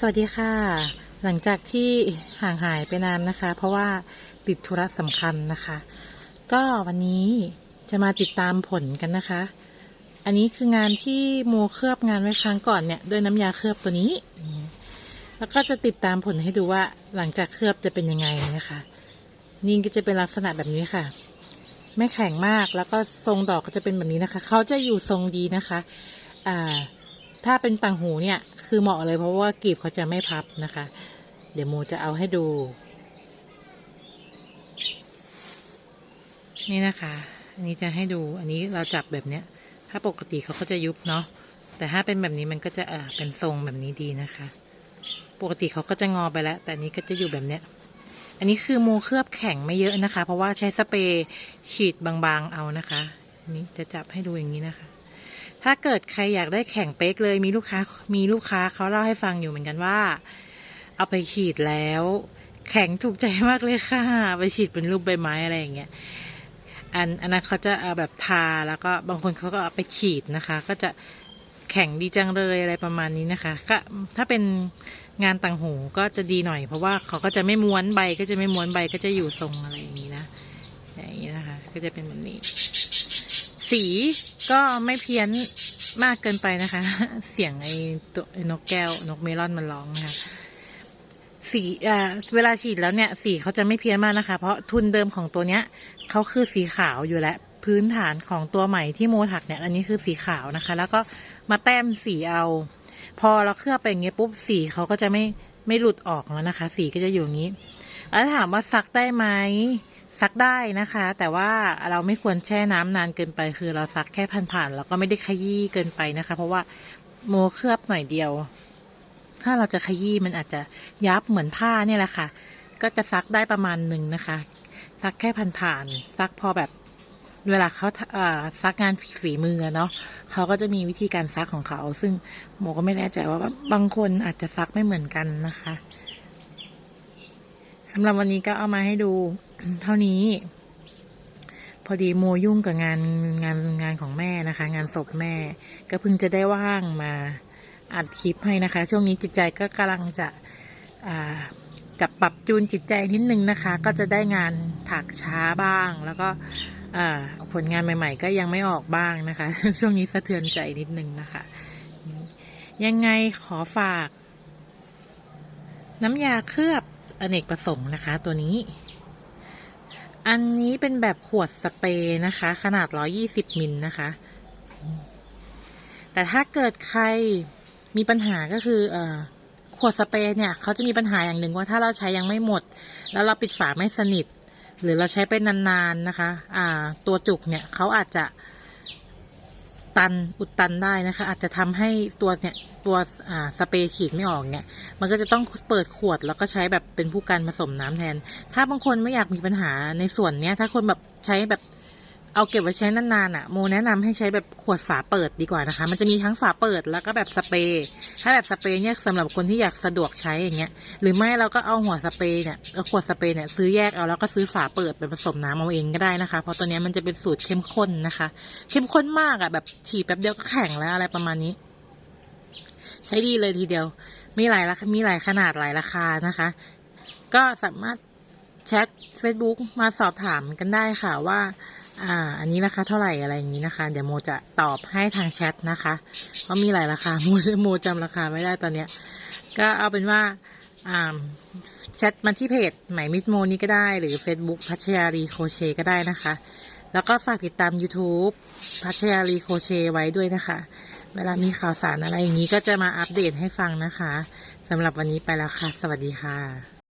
สวัสดีค่ะ หลังจากที่ห่างหายไปนานนะคะ เพราะว่าติดธุระสำคัญนะคะ ก็วันนี้จะมาติดตามผลกันนะคะ อันนี้คืองานที่โมเคลือบงานไว้ครั้งก่อนเนี่ยด้วยน้ำยาเคลือบตัวนี้ แล้วก็จะติดตามผลให้ดูว่าหลังจากเคลือบจะเป็นยังไงนะคะนี่ก็จะเป็นลักษณะแบบนี้ค่ะ ไม่แข็งมากแล้วก็ทรงดอกก็จะเป็นแบบนี้นะคะ เขาจะอยู่ทรงดีนะคะ อ่าถ้าเป็นต่างหูเนี่ย คือเหมาะเลยเพราะว่ากีบเขาจะไม่พับนะคะ เดี๋ยวโมจะเอาให้ดู นี่นะคะ อันนี้จะให้ดู อันนี้เราจับแบบเนี้ย ถ้าปกติเขาก็จะยุบเนาะ แต่ถ้าเป็นแบบนี้มันก็จะเออเป็นทรงแบบนี้ดีนะคะ ปกติเขาก็จะงอไปแล้ว แต่อันนี้ก็จะอยู่แบบเนี้ย อันนี้คือโมเคลือบแข็งไม่เยอะนะคะ เพราะว่าใช้สเปรย์ฉีดบางๆเอานะคะอันนี้จะจับให้ดูอย่างนี้นะคะ ถ้าเกิดใครอยากได้แข็งเป๊กเลยมีลูกค้ามีลูกค้าเขาเล่าให้ฟังอยู่เหมือนกันว่า เอาไปฉีดแล้ว แข็งถูกใจมากเลยค่ะ ไปฉีดเป็นรูปใบไม้อะไรอย่างเงี้ยอันอันนั้นเขาจะเอาแบบทาแล้วก็บางคนเขาก็เอาไปฉีดนะคะ ก็จะแข็งดีจังเลยอะไรประมาณนี้นะคะ ก็ถ้าเป็นงานต่างหูก็จะดีหน่อย เพราะว่าเขาก็จะไม่ม้วนใบก็จะไม่ม้วนใบก็จะอยู่ทรงอะไรอย่างนี้นะอย่างนี้นะคะ ก็จะเป็นแบบนี้ สีก็ไม่เพี้ยนมากเกินไปนะคะ เสียงไอ้ตัวไอ้นกแก้วนกเมลอนมันร้องนะคะสีอ่าเวลาฉีดแล้วเนี่ย สีเขาจะไม่เพี้ยนมากนะคะ เพราะทุนเดิมของตัวเนี้ยเขาคือสีขาวอยู่แล้ว พื้นฐานของตัวใหม่ที่โมถักเนี่ย อันนี้คือสีขาวนะคะ แล้วก็มาแต้มสีเอา พอเราเคลือบไปอย่างเงี้ยปุ๊บสีเขาก็จะไม่ไม่หลุดออกแล้วนะคะ สีก็จะอยู่อย่างนี้ แล้วถามว่าซักได้ไหม ซักได้นะคะ แต่ว่าเราไม่ควรแช่น้ำนานเกินไป คือเราซักแค่ผ่านๆแล้วก็ไม่ได้ขยี้เกินไปนะคะ เพราะว่าโมเคลือบหน่อยเดียว ถ้าเราจะขยี้มันอาจจะยับเหมือนผ้าเนี่ยแหละค่ะ ก็จะซักได้ประมาณหนึ่งนะคะ ซักแค่ผ่านๆซักพอแบบเวลาเขาซักงานฝีมือเนาะเขาก็จะมีวิธีการซักของเขา ซึ่งโมก็ไม่แน่ใจว่าบางคนอาจจะซักไม่เหมือนกันนะคะสำหรับวันนี้ก็เอามาให้ดู เท่านี้ พอดีโมยุ่งกับงานงานงานของแม่นะคะ งานศพแม่ ก็เพิ่งจะได้ว่างมาอัดคลิปให้นะคะ ช่วงนี้จิตใจก็กำลังจะกับปรับจูนจิตใจนิดนึงนะคะ ก็จะได้งานถักช้าบ้าง แล้วก็ผลงานใหม่ ๆ ก็ยังไม่ออกบ้างนะคะ ช่วงนี้สะเทือนใจนิดนึงนะคะ ยังไงขอฝาก น้ำยาเคลือบอเนกประสงค์นะคะ ตัวนี้ อันนี้เป็นแบบขวดสเปรย์นะคะ ขนาด 120มิลนะคะ แต่ถ้าเกิดใครมีปัญหาก็คือเอ่อขวดสเปรย์เนี่ยเขาจะมีปัญหาอย่างหนึ่งว่าถ้าเราใช้ยังไม่หมด แล้วเราปิดฝาไม่สนิท หรือเราใช้ไปนานๆนะคะ อ่า ตัวจุกเนี่ยเขาอาจจะ ตันอุดตันได้นะคะ อาจจะทำให้ตัวเนี่ยตัวอ่าสเปรย์ฉีดไม่ออกเนี่ย มันก็จะต้องเปิดขวดแล้วก็ใช้แบบเป็นผู้กันผสมน้ำแทน ถ้าบางคนไม่อยากมีปัญหาในส่วนเนี้ย ถ้าคนแบบใช้แบบ เอาเก็บไว้ใช้นานๆอะโมแนะนำให้ใช้แบบขวดฝาเปิดดีกว่านะคะ มันจะมีทั้งฝาเปิดแล้วก็แบบสเปรย์ถ้าแบบสเปรย์เนี่ยสำหรับคนที่อยากสะดวกใช้อย่างเงี้ยหรือไม่เราก็เอาหัวสเปรย์เนี่ยขวดสเปรย์เนี่ยซื้อแยกเอาแล้วก็ซื้อฝาเปิดไปผสมน้ำเอาเองก็ได้นะคะ เพราะตัวเนี้ยมันจะเป็นสูตรเข้มข้นนะคะ เข้มข้นมากอะแบบฉีดแป๊บเดียวก็แข็งแล้วอะไรประมาณนี้ ใช้ดีเลยทีเดียว มีหลายราคามีหลายขนาดหลายราคานะคะ ก็สามารถแชท Facebook มาสอบถามกันได้ค่ะว่า อ่า อันนี้ราคาเท่าไหร่อะไรอย่างนี้นะคะ เดี๋ยวโมจะตอบให้ทางแชทนะคะเพราะมีหลายราคาโมโมจำราคาไม่ได้ตอนเนี้ย ก็เอาเป็นว่าอ่าแชทมาที่เพจไหมมิดโมนี้ก็ได้หรือ Facebook พัชยารีโคเชก็ได้นะคะ แล้วก็ฝากติดตาม YouTube พัชยารีโคเชไว้ด้วยนะคะ เวลามีข่าวสารอะไรอย่างนี้ก็จะมาอัปเดตให้ฟังนะคะสำหรับวันนี้ไปแล้วค่ะ สวัสดีค่ะ